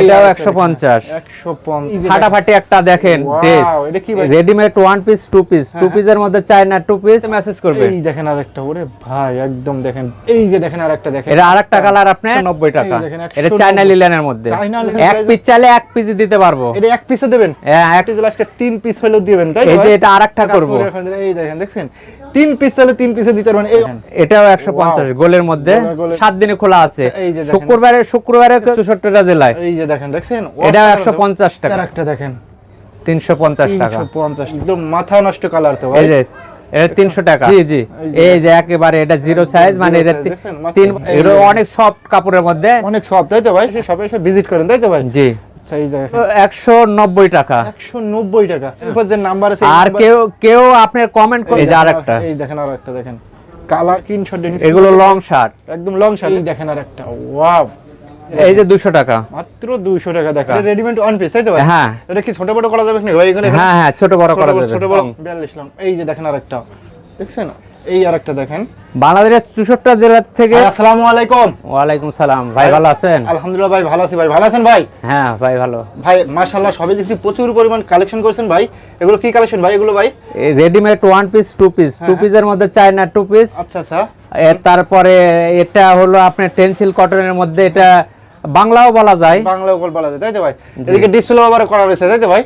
এটাও একশো পঞ্চাশ। একশো পঞ্চাশ। ফাটাফাটি একটা দেখেন ড্রেস এটা কি ভাই? Readymade one piece two piece two পিসের মধ্যে চায়না টু পিস মেসেজ করবে। এই দেখেন আরেকটা ওরে ভাই একদম দেখেন। এই যে দেখেন আরেকটা দেখেন। এটা আরেকটা কালার আপনি নব্বই টাকা। এটা চায়না। লিলেনের মধ্যে। এক পিস চাইলে এক পিস দিতে পারব। এটা এক পিসে দেবেন? হ্যাঁ, এক পিস আজকে তিন পিস হলেও দিবেন তাই এই যে এটা আরেকটা করব। এই দেখেন দেখছেন? তিন পিস চাইলে তিন পিসে দিতে পারবেন এটাও একশো পঞ্চাশ গোলের মধ্যে। গোলের- গোলের- সাত দিনে খোলা আছে। শুক্রবারে শুক্রবারে চৌষট্টিটা জেলায়। এই যে দেখেন দেখছেন? একশো পঞ্চাশ টাকা। একটা দেখেন। তিনশো পঞ্চাশ টাকা। তিনশো পঞ্চাশ। একদম মাথা নষ্ট কালার তো ভাই। এই যে এটা তিনশো টাকা। জি জি। এই যে- একেবারে এটা জিরো সাইজ মানে এটা তিন এটা যে- অনেক সফট কাপড়ের মধ্যে। অনেক সব তাই তো ভাই? সে সবাই এসে ভিজিট করেন তাই তো ভাই? জি। আচ্ছা একশো নব্বই টাকা। একশো নব্বই টাকা। এরপর যে নাম্বার আছে আর কেউ কেউ আপনার কমেন্ট করে এই এই যে আরেকটা এই দেখেন আর একটা দেখেন কালার স্ক্রিনশট দেন এগুলো লং শার্ট একদম লং শার্ট দেখেন আর একটা ওয়াও এই যে দুশো টাকা। মাত্র 200 টাকা দেখেন রেডিমেড ওয়ান পিস তাই তো ভাই? হ্যাঁ। এটা কি ছোট বড় করা যাবে নাকি ভাই? এখানে হ্যাঁ হ্যাঁ ছোট বড় করা যাবে। ছোট বড়। 42 লাম এই যে দেখেন আরেকটা। দেখছেন? এই আরেকটা দেখেন। বাংলাদেশের চৌষট্টি জেলার থেকে আসসালামু আলাইকুম। ওয়ালাইকুম সালাম। ভাই ভালো আছেন? আলহামদুলিল্লাহ ভাই ভালো আছি ভাই। ভালো আছেন ভাই? হ্যাঁ ভাই ভালো। ভাই মাশাআল্লাহ সবাই দেখছি প্রচুর পরিমাণ কালেকশন করেছেন ভাই। এগুলো কি কালেকশন ভাই? এগুলো ভাই? Readymade one piece two piece two পিসের মধ্যে চায়না টু পিস আচ্ছা আচ্ছা। তারপরে এটা হলো আপনার টেন্সিল কটনের মধ্যে এটা বাংলাও বলা যায়। বাংলা গল্প বলা যায় তাই তো ভাই? এদিকে ডিসপ্লে আবার করা রয়েছে তাই তো ভাই।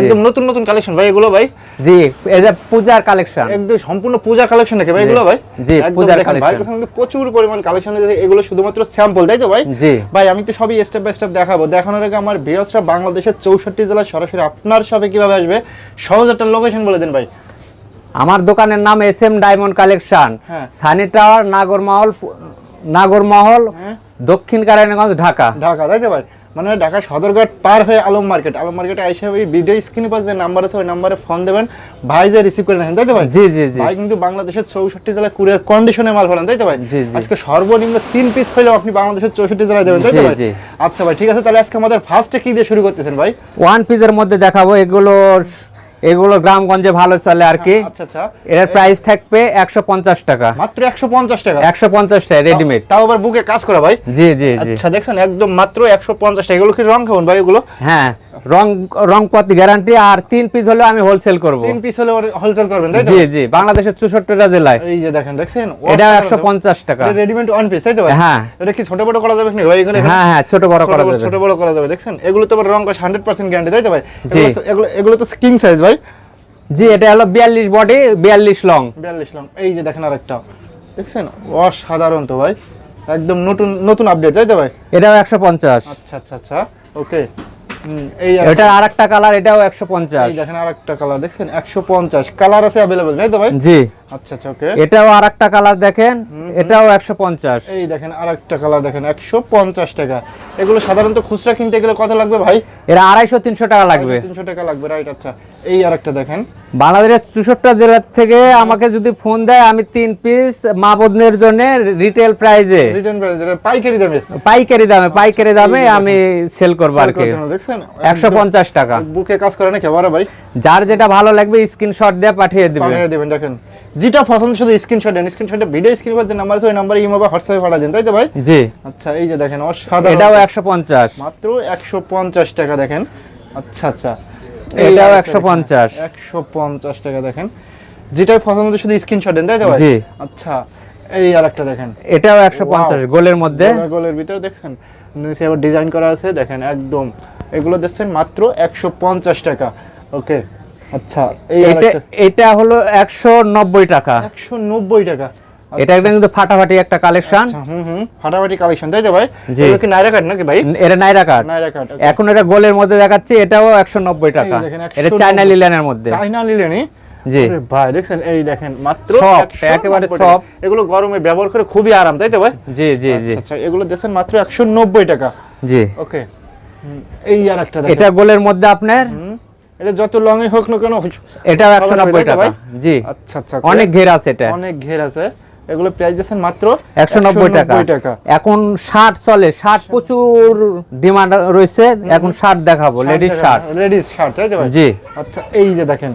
একদম নতুন নতুন কালেকশন ভাই এগুলো ভাই? জি এই যে পূজার কালেকশন একদম সম্পূর্ণ পূজা কালেকশন নাকি ভাই এগুলো ভাই? জি, পূজার। কাছে প্রচুর পরিমাণ কালেকশন আছে এগুলো শুধুমাত্র স্যাম্পল তাই তো ভাই? জি। ভাই আমি তো সবই স্টেপ বাই স্টেপ দেখাবো। দেখানোর আগে আমার ভিউয়ার্সরা বাংলাদেশের চৌষট্টি জেলায় সরাসরি আপনার সাথে কীভাবে আসবে সহজ একটা লোকেশন বলে দেন ভাই। আমার দোকানের নাম এস এম ডায়মন্ড কালেকশন হ্যাঁ। সানি টাওয়ার নাগরমহল নাগরমহল হ্যাঁ। দক্ষিণ কারায়ণগঞ্জ ঢাকা। ঢাকা তাই তো ভাই? মানে ঢাকা সদরঘাট পার হয়ে আলম মার্কেট। আলম মার্কেটে আইসে ওই ভিডিও স্ক্রিনে পাশে যে নাম্বার আছে ওই নাম্বারে ফোন দেবেন। ভাই যে রিসিভ করে নেন তাই তো ভাই? জি জি জি। ভাই কিন্তু বাংলাদেশের চৌষট্টি জেলায় কুরিয়ার কন্ডিশনে মাল ফেলেন তাই তো ভাই? জি, জি। আজকে সর্বনিম্ন তিন পিস হলেও আপনি বাংলাদেশের চৌষট্টি জেলায় দেবেন তাই তো ভাই। আচ্ছা ভাই ঠিক আছে তাহলে আজকে আমাদের ফার্স্টে কি দিয়ে শুরু করতেছেন ভাই? ওয়ান পিসের মধ্যে দেখাবো এগুলো এগুলো গ্রামগঞ্জে ভালো চলে আর কি। আচ্ছা আচ্ছা। এর প্রাইস থাকবে একশো পঞ্চাশ টাকা। মাত্র একশো পঞ্চাশ টাকা? একশো পঞ্চাশ টাকা রেডিমেড তাও আবার বুকে কাজ করা ভাই? জি জি জি। আচ্ছা দেখছেন একদম মাত্র একশো পঞ্চাশ টাকা। এগুলো কি রং খাবেন ভাই এগুলো? হ্যাঁ রং রং গ্যারান্টি আর তিন পিস হলে আমি হোলসেল করব। তিন পিস হলে হোলসেল করবেন তাই তো? জি জি বাংলাদেশের চৌষট্টিটা জেলায়। এই যে দেখেন দেখছেন? এটা একশো পঞ্চাশ টাকা। রেডিমেড ওয়ান পিস তাই তো ভাই? হ্যাঁ। এটা কি ছোট বড় করা যাবে নাকি ভাই? এখানে হ্যাঁ হ্যাঁ ছোট বড় করা যাবে। ছোট বড় করা যাবে দেখছেন? এগুলো তো রং কষ হান্ড্রেড পার্সেন্ট গ্যারান্টি তাই তো ভাই। এগুলো- এগুলো তো কিং সাইজ ভাই। জি এটা হলো বিয়াল্লিশ বডি বিয়াল্লিশ লং বিয়াল্লিশ লাম এই যে দেখেন আরেকটা। দেখছেন? অসাধারণ তো ভাই। একদম নতুন নতুন আপডেট তাই তো ভাই? এটাও একশো পঞ্চাশ। আচ্ছা আচ্ছা আচ্ছা। ওকে এই আর এটা আর একটা কালার এটাও একশো পঞ্চাশ। এই দেখেন আরেকটা কালার দেখছেন? একশো পঞ্চাশ। কালার আছে অ্যাভেলেবেল তাই তো ভাই? জি। আচ্ছা আচ্ছা ওকে এটাও আর কালার দেখেন এটাও একশো পঞ্চাশ। এই দেখেন আরেকটা কালার দেখেন একশো পঞ্চাশ টাকা। এগুলো সাধারণত খুচরা কিনতে গেলে কত লাগবে ভাই? এরা আড়াইশো তিনশো টাকা লাগবে। তিনশো টাকা লাগবে রাইট আচ্ছা। এই আরেকটা দেখেন। বাংলাদেশের থেকে আমাকে যদি ফোন দেয় আমি তিন পিস মা বোনের জন্য রিটেল প্রাইজে পাইকারি দামে। পাইকারি দামে পাইকারি দামে আমি সেল করব আর কি। দেখছেন? একশো পঞ্চাশ টাকা। বুকে কাজ করে নাকি আবার ভাই? যার যেটা ভালো লাগবে স্ক্রিনশট দিয়ে পাঠিয়ে দিবে। পাঠিয়ে দেবেন দেখেন। যেটা পছন্দ শুধু স্ক্রিনশট দেন। স্ক্রিনশটে ভিডিও স্ক্রিন যে নাম্বার আছে ওই নাম্বারে ইমো বা হোয়াটসঅ্যাপে পাঠিয়ে দেন তাই তো ভাই? জি। আচ্ছা এই যে দেখেন অসাধারণ। এটাও একশো পঞ্চাশ। মাত্র একশো পঞ্চাশ টাকা দেখেন। আচ্ছা আচ্ছা। এটাও 150 একশো পঞ্চাশ। টাকা দেখেন। যেটাই পছন্দ শুধু স্ক্রিনশট দেন তাই তো ভাই? জি। আচ্ছা এই আরেকটা দেখেন। এটাও একশো পঞ্চাশ গোলের মধ্যে। গোলের ভিতরে দেখছেন? নিচে আবার ডিজাইন করা আছে দেখেন একদম। এগুলো দেখছেন মাত্র একশো পঞ্চাশ টাকা। ওকে আচ্ছা এটা এটা হলো একশো নব্বই টাকা। একশো নব্বই টাকা। এটা একদম কিন্তু ফাটাফাটি একটা কালেকশন। আচ্ছা, হুম হুম ফাটাফাটি কালেকশন তাই তো ভাই? জি। কি নাইরা কাট নাকি ভাই? এটা নাইরা কাট নাইরা কাট এখন এটা গোলের মধ্যে দেখাচ্ছি এটাও একশো নব্বই টাকা। এটা চায়না লিলেনের মধ্যে। চাইনা লিলেনি জি। ভাই দেখছেন? এই দেখেন মাত্র একেবারে টাকা। এগুলো গরমে ব্যবহার করে খুবই আরাম তাই তো ভাই? জি জি জি। আচ্ছা আচ্ছা এগুলো দেখছেন মাত্র একশো নব্বই টাকা। জি। ওকে এই আর একটা এটা গোলের মধ্যে আপনার এটা যত লং হোক না কেন একশো নব্বই টাকা। জি। আচ্ছা আচ্ছা অনেক ঘের আছে এটা। অনেক ঘের আছে। এগুলো প্রাইস দিচ্ছেন মাত্র একশো নব্বই টাকা 190 টাকা। এখন শার্ট চলে শার্ট প্রচুর ডিমান্ড রয়েছে। এখন শার্ট দেখাবো লেডিস শার্ট লেডিস শার্ট তাই তো ভাই? জি। আচ্ছা এই যে দেখেন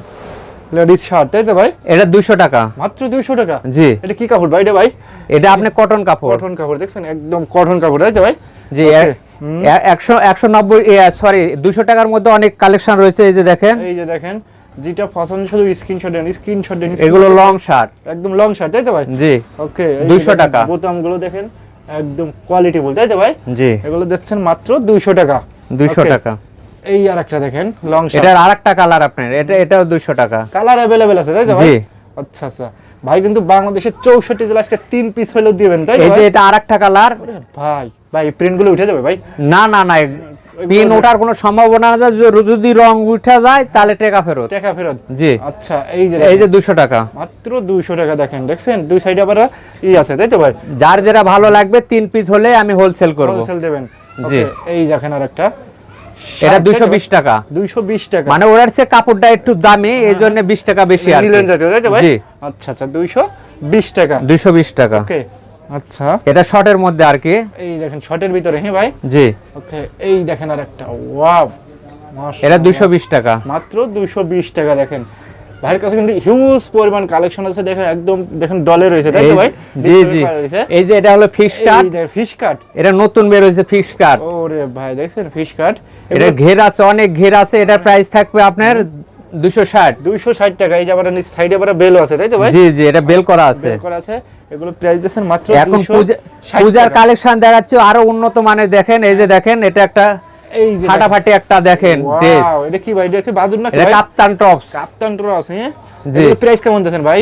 লেডিস শার্ট তাই তো ভাই? এটা দুইশো টাকা। মাত্র দুইশো টাকা? জি। এটা কি কাপড় ভাই এটা ভাই? এটা আপনি কটন কাপড়। কটন কাপড় দেখছেন? একদম কটন কাপড় তাই তো ভাই? জি. এ- এ- একশো একশো নব্বই সরি দুশো টাকার মধ্যে অনেক কালেকশন রয়েছে এই যে দেখেন এই যে দেখেন যেটা পছন্দ শুধু স্ক্রিনশট দেন স্ক্রিনশট দেন এগুলো লং শার্ট একদম লং শার্ট তাই তো ভাই জি ওকে 200 টাকা। বোতামগুলো দেখেন একদম কোয়ালিটি বল তাই তো ভাই জি এগুলো দিচ্ছেন মাত্র 200 টাকা দুইশো Okay. টাকা এই আর একটা দেখেন লং শার্ট এটার আর একটা কালার আপনার এটা এটাও দুইশো টাকা কালার अवेलेबल আছে তাই তো ভাই জি। আচ্ছা আচ্ছা ভাই কিন্তু বাংলাদেশের 64 জেলা আজকে তিন পিস হলেও দিবেন তাই এই যে এটা আর একটা কালার ভাই ভাই প্রিন্টগুলো উঠে যাবে ভাই। না না না পিন ওঠার কোনো সম্ভাবনা না যদি রং উঠে যায় তাহলে টাকা ফেরত। টাকা ফেরত? জি। আচ্ছা এই যে এই যে দেখেন, দুশো টাকা। মাত্র 200 টাকা দেখেন দেখছেন? দুই সাইডে আবার ই আছে তাই তো ভাই? যার যেটা ভালো লাগবে তিন পিস হলে আমি হোলসেল করব। হোলসেল দেবেন। জি। এই দেখেন আর একটা এটা দুইশো বিশ টাকা। 220 টাকা। মানে ওর চেয়ে কাপড়টা একটু দামি এই জন্য বিশ টাকা বেশি আর নিলেন জাতীয় তাই তো ভাই? আচ্ছা আচ্ছা 220 টাকা। দুইশো বিশ টাকা। ওকে আচ্ছা। এটা শর্টের মধ্যে আর কি। এই দেখেন শর্টের ভিতরে হ্যাঁ ভাই? জি। ওকে এই দেখেন আর একটা ওয়াও এটা দুইশো বিশ টাকা। মাত্র 220 টাকা দেখেন। ভাইয়ের কাছে কিন্তু হিউজ পরিমাণ কালেকশন আছে দেখেন একদম দেখেন ডলে রয়েছে তাই তো ভাই? জি জি। এই যে এটা হলো ফিক্স কাট ফিশ কাট এটা নতুন বের হয়েছে ফিক্স কাট ওরে ভাই দেখছেন ফিশ কাট এটা ঘের আছে অনেক ঘের আছে এটার প্রাইস থাকবে আপনার দুশো ষাট। 260 টাকা এই যে আবার সাইডে আবার বেলও আছে তাই তো ভাই? জি জি এটা বেল করা আছে। বেল করা আছে এগুলো প্রাইস মাত্র এখন 260 পূজা পূজার। কালেকশন দেখাচ্ছে আরও উন্নত মানের দেখেন এই যে দেখেন এটা একটা এই যে ফাটাফাটি একটা দেখেন। ড্রেস এটা কি ভাই? এটা কি বাদুর না এটা কাপ্তান টপস কাপ্তান ট্রস হ্যাঁ? জি। প্রাইস কেমন দিয়েছেন ভাই?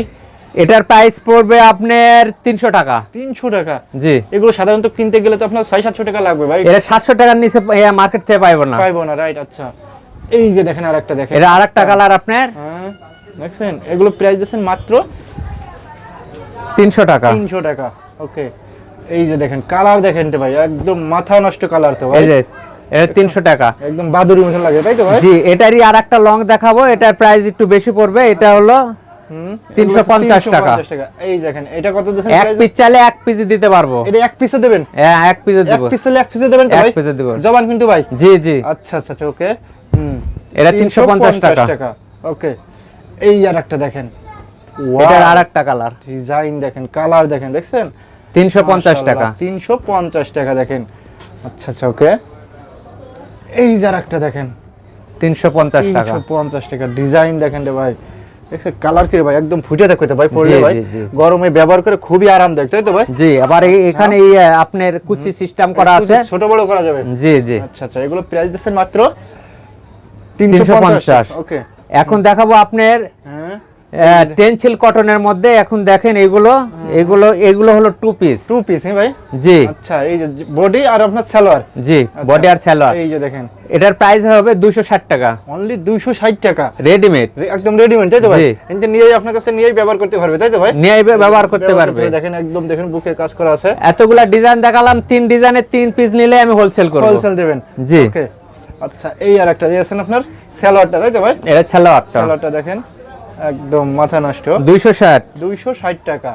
এটার প্রাইস পড়বে আপনার তিনশো টাকা। 300 টাকা? জি। এগুলো সাধারণত কিনতে গেলে তো আপনার 600 টাকা লাগবে ভাই। এটা সাতশো টাকার নিচে মার্কেট থেকে পাইবো না। পাইবো না রাইট আচ্ছা। এই যে দেখেন আরেকটা দেখেন। এটা আর একটা কালার আপনার? হ্যাঁ দেখছেন? এগুলো প্রাইস দিয়েছেন মাত্র তিনশো টাকা। 300 টাকা ওকে এই যে দেখেন কালার দেখেন তো ভাই একদম মাথা নষ্ট কালার তো ভাই। এই যে এটা তিনশো টাকা। একদম বাদুরি মতন লাগে তাই তো ভাই? জি এটারই আর একটা লং দেখাবো এটার প্রাইস একটু বেশি পড়বে এটা হলো 350 টাকা। এই দেখেন এটা কত দিয়েছেন এক? পিস এক পিস দিতে পারব। এটা এক পিসে দেবেন? হ্যাঁ এক পিসে এক পিসে এক পিসে দেবেন তো এক পিসে দিব। জবান কিন্তু ভাই? জি জি। আচ্ছা আচ্ছা আচ্ছা ওকে। হুম এটা 350 টাকা। ওকে এই আর একটা দেখেন। এটার আর একটা কালার ডিজাইন দেখেন কালার দেখেন দেখছেন? তিনশো পঞ্চাশ টাকা। তিনশো পঞ্চাশ টাকা দেখেন। আচ্ছা আচ্ছা ওকে। এই যে আর একটা দেখেন। তিনশো পঞ্চাশ টাকা। পঞ্চাশ টাকা ডিজাইন দেখেন রে ভাই। কালার কি ভাই? একদম ফুটে ভাই পড়লে ভাই। গরমে ব্যবহার করে খুবই আরামদায়ক তাই তো ভাই? জি আবার এখানে এই, আপনার কুচি সিস্টেম করা আছে। ছোট বড় করা যাবে? জি জি। আচ্ছা আচ্ছা এগুলো প্রাইস দিচ্ছেন মাত্র 350 ওকে এখন দেখাবো আপনার হ্যাঁ। টেনসিল কটনের মধ্যে এখন দেখেন এগুলো এগুলো এগুলো হলো টু পিস টু পিস হ্যাঁ ভাই? জি। আচ্ছা এই যে বডি আর আপনার সালোয়ার। জি আচ্ছা, বডি আর সালোয়ার। এই যে দেখেন। এটার প্রাইস হবে দুশো ষাট টাকা। অনলি 260 টাকা। রেডিমেড একদম রেডিমেড তাই তো ভাই। এনতে নিয়েই আপনার কাছে নিয়েই ব্যবহার করতে পারবে তাই তো ভাই? নিয়ে ব্যবহার করতে পারবে। দেখেন একদম দেখেন বুকে কাজ করা আছে। এতগুলা ডিজাইন দেখালাম তিন ডিজাইনের তিন পিস নিলে আমি হোলসেল করব। হোলসেল দেবেন। জি। ওকে আচ্ছা এই আর একটা দিয়েছেন আপনার সালোয়ারটা তাই তো ভাই? এটা সালোয়ারটা। সালোয়ারটা দেখেন। একদম মাথা নষ্ট। দুইশো ষাট। 260 টাকা।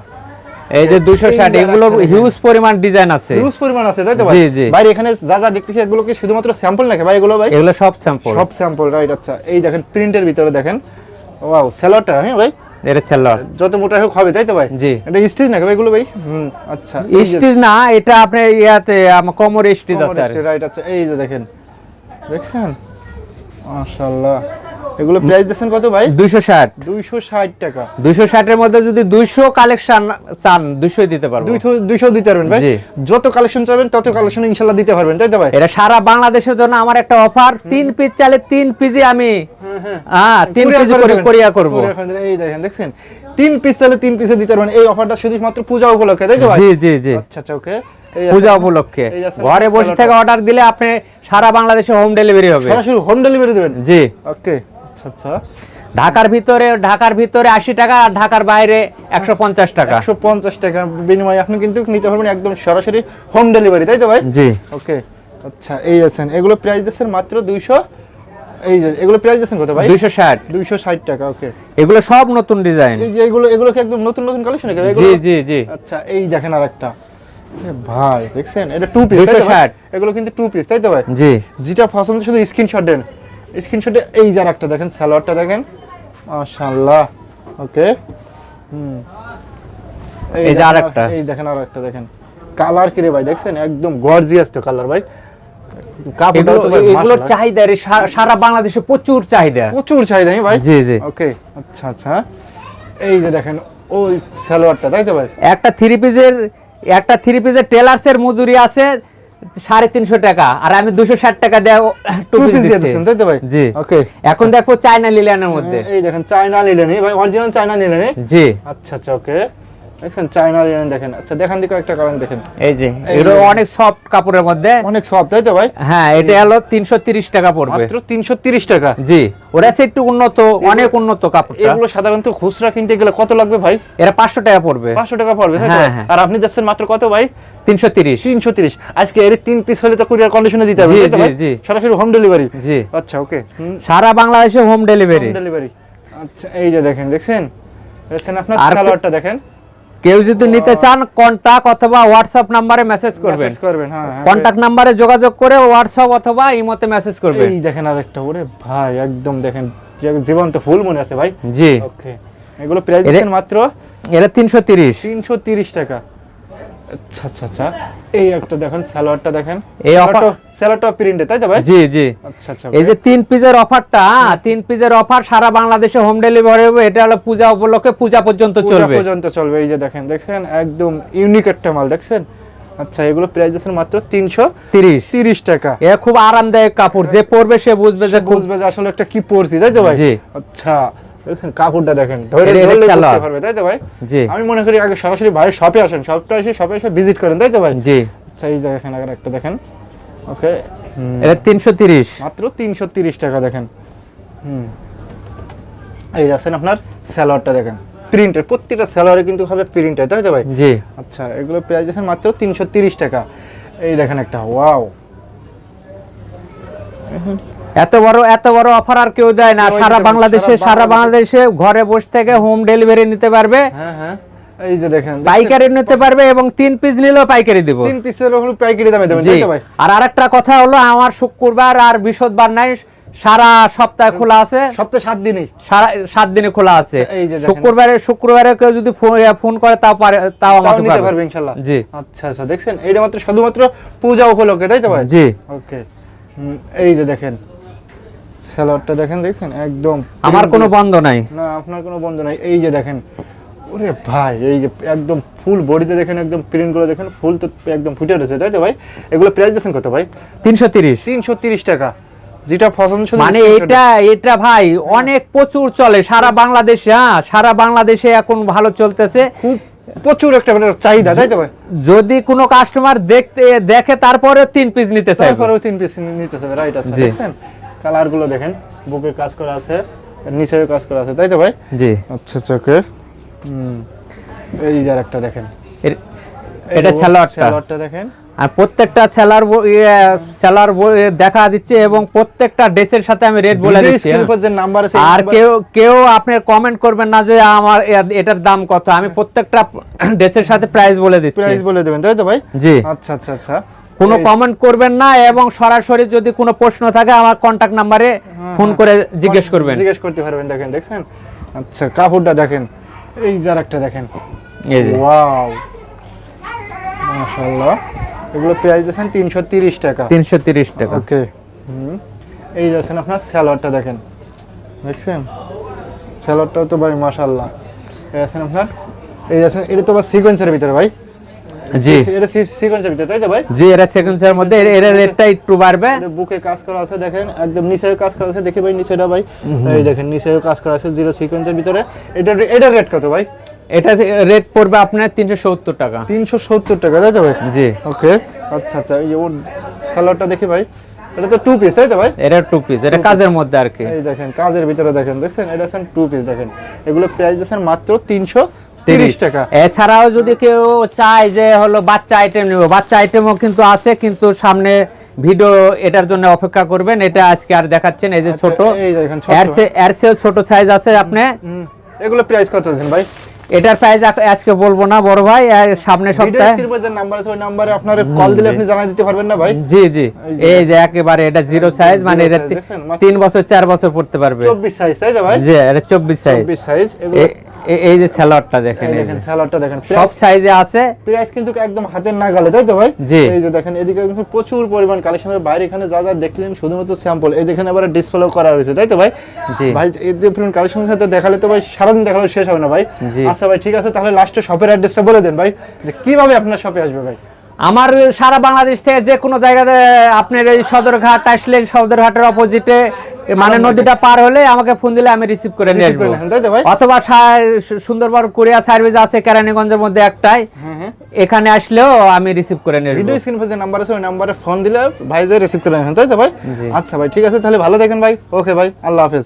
এই যে দুইশো এই ষাট যে এগুলো হিউজ পরিমাণ ডিজাইন আছে। হিউজ পরিমাণ আছে তাই তো ভাই? জি, জি। বাইরে এখানে যা যা দেখতেছি এগুলো কি শুধুমাত্র স্যাম্পল নাকি ভাই এগুলো ভাই? এগুলো সব স্যাম্পল সব স্যাম্পল রাইট আচ্ছা। এই দেখেন প্রিন্টের ভিতরে দেখেন। ওয়াও সালোয়ারটা হ্যাঁ ভাই? এটা সালোয়ার যত মোটা হোক হবে তাই তো ভাই? জি। এটা স্টিচ নাকি ভাই এগুলো ভাই? হুম আচ্ছা স্টিচ না এটা আপনার ইয়াতে আমার কোমর স্টিচ আছে রাইট আচ্ছা। এই যে দেখেন। দেখছেন? মাশাআল্লাহ। এগুলো প্রাইস দিচ্ছেন কত ভাই? দুইশো ষাট। 260 টাকা। দুইশো ষাটের মধ্যে যদি দুইশো কালেকশন চান দুইশো দিতে পারব। 200 200 দিতে পারবেন ভাই? যত কালেকশন চাইবেন তত কালেকশন ইনশাআল্লাহ দিতে পারবেন তাই তো ভাই? এটা সারা বাংলাদেশের জন্য আমার একটা অফার তিন পিস চালে তিন পিজি আমি হ্যাঁ তিন Courier পিজি করে করে কোরিয়া করব। এই দেখেন দেখছেন? তিন পিস চাইলে তিন পিসে দিতে পারবেন। এই অফারটা শুধুমাত্র পূজা উপলক্ষে তাই তো ভাই? জি জি জি। আচ্ছা আচ্ছা ওকে পূজা উপলক্ষে। ঘরে বসে থেকে অর্ডার দিলে আপনি সারা বাংলাদেশে হোম ডেলিভারি হবে। সরাসরি হোম ডেলিভারি দেবেন? জি। ওকে আচ্ছা আচ্ছা। ঢাকার ভিতরে ঢাকার ভিতরে আশি টাকা আর ঢাকার বাইরে একশো পঞ্চাশ টাকা। একশো পঞ্চাশ টাকার বিনিময়ে আপনি কিন্তু নিতে পারবেন একদম সরাসরি হোম ডেলিভারি তাই তো ভাই? জি। ওকে আচ্ছা এই আছেন। এগুলো প্রাইস দিচ্ছেন মাত্র দুইশো এই যে এগুলো প্রাইস দিচ্ছেন কত ভাই? দুইশো ষাট। দুইশো ষাট টাকা ওকে। এগুলো সব নতুন ডিজাইন। এই যে এগুলো এগুলো কি একদম নতুন নতুন কালেকশন নাকি জি জি জি। আচ্ছা এই দেখেন আর একটা ভাই দেখছেন? এটা টু পিস 260 এগুলো কিন্তু টু পিস তাই তো ভাই? জি। যেটা পছন্দ শুধু স্ক্রিনশট দেন। স্ক্রিনশটে এই যে আর একটা দেখেন সালোয়ারটা দেখেন। মাশাআল্লাহ ওকে। হুম। এই যে দেখেন আরেকটা। এই দেখেন আর একটা দেখেন। কালার কি রে ভাই দেখছেন? একদম গর্জিয়াস তো কালার ভাই। এগুলোর চাহিদা রে সারা বাংলাদেশে প্রচুর চাহিদা। প্রচুর চাহিদা ভাই? জি জি। ওকে আচ্ছা আচ্ছা। এই যে দেখেন ওই সালোয়ারটা তাই তো ভাই? একটা থ্রি পিসের একটা থ্রি পিসের টেলার্সের মজুরি আছে সাড়ে তিনশো টাকা আর আমি দুশো ষাট টাকা দেওয়া টু টু পিস পিস দিয়ে দিচ্ছি দিচ্ছেন তাই তো ভাই? জি। ওকে এখন দেখো চায়না লিলিয়ানের মধ্যে। এই দেখেন চায়না নিলেনি ভাই অরিজিনাল চায়না নিলেনি জি। আচ্ছা আচ্ছা ওকে দেখছেন? চায়না নিলেন দেখেন। আচ্ছা দেখান দিকে একটা কারণ দেখেন। এই যে এগুলো অনেক সফট কাপড়ের মধ্যে। অনেক সব তাই তো ভাই? হ্যাঁ এটা হলো তিনশো তিরিশ টাকা পড়বে। মাত্র তিনশো তিরিশ টাকা। জি ওরা হচ্ছে একটু উন্নত অনেক উন্নত কাপড়টা। এগুলো সাধারণত খুচরা কিনতে গেলে কত লাগবে ভাই? এরা পাঁচশো টাকা পড়বে। পাঁচশো টাকা পড়বে তাই তো? হ্যাঁ, হ্যাঁ। আর আপনি দিচ্ছেন মাত্র কত ভাই? তিনশো তিরিশ। তিনশো তিরিশ। আজকে এর তিন পিস হলে তো কুরিয়ার কন্ডিশনে দিতে হবে তাই তো ভাই? সরাসরি হোম ডেলিভারি জি। আচ্ছা ওকে সারা বাংলাদেশে হোম ডেলিভারি হোম ডেলিভারি আচ্ছা এই যে দেখেন দেখছেন? দেখছেন আপনার সালোয়ারটা দেখেন? কেউ যদি নিতে চান কন্টাক্ট অথবা হোয়াটসঅ্যাপ নাম্বারে মেসেজ করবেন। মেসেজ করবেন হ্যাঁ হ্যাঁ কন্টাক্ট নাম্বারে যোগাযোগ করে হোয়াটসঅ্যাপ অথবা ইমোতে মেসেজ করবেন। এই দেখেন আরেকটা ওরে ভাই একদম দেখেন জীবন্ত ফুল মনে আছে ভাই। জি। ওকে এগুলো প্রাইস দেখেন মাত্র তিরিশ। তিনশো তিরিশ টাকা। আচ্ছা আচ্ছা আচ্ছা। এই একটা দেখেন সালোয়ারটা দেখেন। এই offer- সালোয়ারটা প্রিন্টে তাই তো ভাই? জি জি। আচ্ছা আচ্ছা এই যে তিন পিসের অফারটা তিন পিসের অফার সারা বাংলাদেশে হোম ডেলিভারি হবে এটা হলো পূজা উপলক্ষে পূজা পর্যন্ত পূজা পর্যন্ত চলবে এই যে দেখেন দেখছেন? একদম ইউনিক একটা মাল দেখছেন? আচ্ছা এগুলো প্রাইস দিচ্ছেন মাত্র তিনশো তিরিশ। তিরিশ টাকা। এ খুব আরামদায়ক কাপড় যে পরবে সে বুঝবে যে বুঝবে যে আসলে একটা কি পরছি তাই তো ভাই? জি। আচ্ছা দেখছেন কাপড়টা দেখেন। ধরে এটা- এটা ধরলে বুঝতে পারবে তাই তো ভাই? জি। আমি মনে করি আগে সরাসরি ভাই শপে আসেন। শপটা এসে শপে এসে ভিজিট করেন তাই তো ভাই? জি। আচ্ছা এই দেখেন আগে একটা দেখেন। ওকে। এটা তিনশো তিরিশ। মাত্র তিনশো তিরিশ টাকা দেখেন। হুম। এই আছেন আপনার স্যালোয়ারটা দেখেন। প্রিন্টের প্রত্যেকটা স্যালোয়ারে কিন্তু হবে প্রিন্টের তাই তো ভাই? জি। আচ্ছা এগুলো প্রাইস দিয়েছেন মাত্র তিনশো তিরিশ টাকা। এই দেখেন একটা ওয়াও এত বড় এত বড় অফার আর কেউ দেয় না। সারা বাংলাদেশে সারা বাংলাদেশে। ঘরে বসে থেকে হোম ডেলিভারি নিতে পারবে। হ্যাঁ হ্যাঁ। এই যে দেখেন পাইকারি নিতে পারবে এবং তিন পিস নিলেও পাইকারি দিব। তিন পিসের হলো পাইকারি দামে দেবেন তাই তো ভাই? আর আরেকটা কথা হলো আমার শুক্রবার আর বৃহস্পতিবার নাই সারা সপ্তাহ খোলা আছে। সপ্তাহে সাত দিনই। সারা সাত দিনে খোলা আছে। আচ্ছা। শুক্রবারে শুক্রবারে কেউ যদি ফোন করে তাও পারে তাও আমাকে নিতে পারবে পারবে জি। আচ্ছা আচ্ছা দেখছেন? এইটা মাত্র শুধুমাত্র পূজা উপলক্ষে তাই তো ভাই? জি। ওকে এই যে দেখেন স্যালাডটা দেখেন দেখছেন? একদম আমার কোনো বন্ধ নাই। না আপনার কোনো বন্ধ নাই। এই যে দেখেন ওরে ভাই এই যে একদম ফুল বডিতে দেখেন একদম প্রিন্ট করে দেখেন ফুল তো একদম ফুটে উঠেছে। তাই তো ভাই? এগুলো প্রাইস দিচ্ছেন কত ভাই? তিনশো তিরিশ। তিনশো তিরিশ টাকা। যেটা পছন্দ মানে এটা এটা ভাই অনেক প্রচুর চলে। সারা বাংলাদেশে হ্যাঁ সারা বাংলাদেশে এখন ভালো চলতেছে। খুব প্রচুর একটা মানে চাহিদা তাই তো ভাই? যদি কোনো কাস্টমার দেখতে দেখে তারপরে তিন পিস নিতে চাইবে। তারপরেও তিন পিস নিতে হবে রাইট আছে। দেখছেন? কালারগুলো দেখেন বুকে কাজ করা আছে নিচেও কাজ করা আছে তাই তো ভাই? জি। আচ্ছা আচ্ছা ওকে হুম এই যে একটা দেখেন। এটা সালোয়ারটা সালোয়ারটা দেখেন। আর প্রত্যেকটা সেলার সেলার দেখা দিচ্ছে এবং প্রত্যেকটা ড্রেসের সাথে আমি রেট বলে দিচ্ছি হ্যাঁ। আর কেউ কেউ আপনি কমেন্ট করবেন না যে আমার এটার দাম কত। আমি প্রত্যেকটা ড্রেসের সাথে প্রাইস বলে দিচ্ছি। প্রাইস বলে দেবেন তাই তো ভাই? জি। আচ্ছা আচ্ছা আচ্ছা। কোনো কমেন্ট করবেন না এবং সরাসরি যদি কোনো প্রশ্ন থাকে আমার কন্টাক্ট নাম্বারে ফোন। করে জিজ্ঞেস করবেন। জিজ্ঞেস করতে পারবেন দেখেন দেখছেন? আচ্ছা কাপড়টা দেখেন। এই যার একটা দেখেন। এই যে। ওয়াও। মাশাআল্লাহ। এগুলো প্রাইস তিনশো তিরিশ টাকা। তিনশো তিরিশ টাকা। ওকে। হুম। এই যাচ্ছেন আপনার স্যালোয়ারটা দেখেন। দেখছেন? স্যালোয়ারটাও তো ভাই মাশাআল্লাহ। এই আছেন আপনার এই যাচ্ছেন এটা তো আবার সিকোয়েন্সের ভিতরে ভাই। জি। এটা সিকোয়েন্সের ভিতরে তাই তো ভাই? জি এটা মধ্যে এর- রেটটা একটু বাড়বে। বুকে কাজ করা আছে দেখেন একদম নিচেও কাজ করা আছে দেখি ভাই নিচেটা ভাই। এই দেখেন নিচেও কাজ করা আছে জিরো সিকোয়েন্সের ভিতরে। এটা এটা রেট কত ভাই? এটা রেট পড়বে আপনার তিনশো সত্তর টাকা। তিনশো সত্তর টাকা তাই তো ভাই? জি। ওকে আচ্ছা আচ্ছা এই ওর স্যালাডটা দেখি ভাই। এটা তো টু পিস তাই তো ভাই? এটা টু পিস এটা কাজের মধ্যে আর কি। এই দেখেন কাজের ভিতরে দেখেন দেখছেন? এটা আছেন টু পিস দেখেন। এগুলো প্রাইস দিচ্ছেন মাত্র তিনশো টাকা। এছাড়াও যদি কেউ চায় যে হলো বাচ্চা আইটেম নেব বাচ্চা আইটেমও কিন্তু আছে কিন্তু সামনে ভিডিও এটার জন্য অপেক্ষা করবেন। এটা আজকে আর দেখাচ্ছেন এই যে আচ্ছা, ছোট। এর চেয়ে- ছোট সাইজ আছে আপনি। এগুলো প্রাইস কত আছেন ভাই? এটার প্রাইস আজকে বলব না বড় ভাই সামনে সপ্তাহে। যে নাম্বার আছে ওই নাম্বারে আপনার কল দিলে আপনি জানাই দিতে পারবেন না ভাই? জি জি। এই যে- একেবারে এটা জিরো সাইজ মানে zero এটা size, তি- দেখছেন? মাত্র- তিন বছর চার বছর পড়তে পারবে। চব্বিশ সাইজ তাই তো ভাই? জি এটা চব্বিশ সাইজ চব্বিশ সাইজ এই যে স্যালোয়ারটা দেখেন এই দেখেন স্যালাডটা দেখেন। সব সাইজে আছে। প্রাইস কিন্তু একদম হাতের নাগালে তাই তো ভাই? এই যে দেখেন এদিকে কিন্তু প্রচুর পরিমাণ কালেকশন বাইরে এখানে যা যা দেখতেছেন শুধুমাত্র স্যাম্পল এই দেখেন আবার ডিসপ্লে করা রয়েছে তাই তো ভাই? জি। ভাই এই কালেকশনের সাথে দেখালে তো ভাই সারাদিন দেখালে শেষ হবে না ভাই। আচ্ছা ভাই ঠিক আছে তাহলে লাস্টে শপের অ্যাড্রেসটা বলে দেন ভাই যে কীভাবে আপনার শপে আসবে ভাই? আমার সারা বাংলাদেশ থেকে যে কোনো জায়গাতে আপনার এই সদরঘাট আসলে সদরঘাটের অপোজিটে মানে নদীটা পার হলে আমাকে ফোন দিলে আমি রিসিভ করে নিয়ে আসব? অথবা সুন্দরবন কোরিয়া সার্ভিস আছে কেরানীগঞ্জের মধ্যে একটাই। হ্যাঁ হ্যাঁ। এখানে আসলেও আমি রিসিভ করে নিয়ে ভিডিও স্ক্রিন যে নাম্বার আছে ওই নাম্বারে ফোন দিলে ভাই যে রিসিভ করে নেন তাই তো ভাই? আচ্ছা ভাই ঠিক আছে তাহলে ভালো দেখেন ভাই। ওকে ভাই আল্লাহ হাফেজ।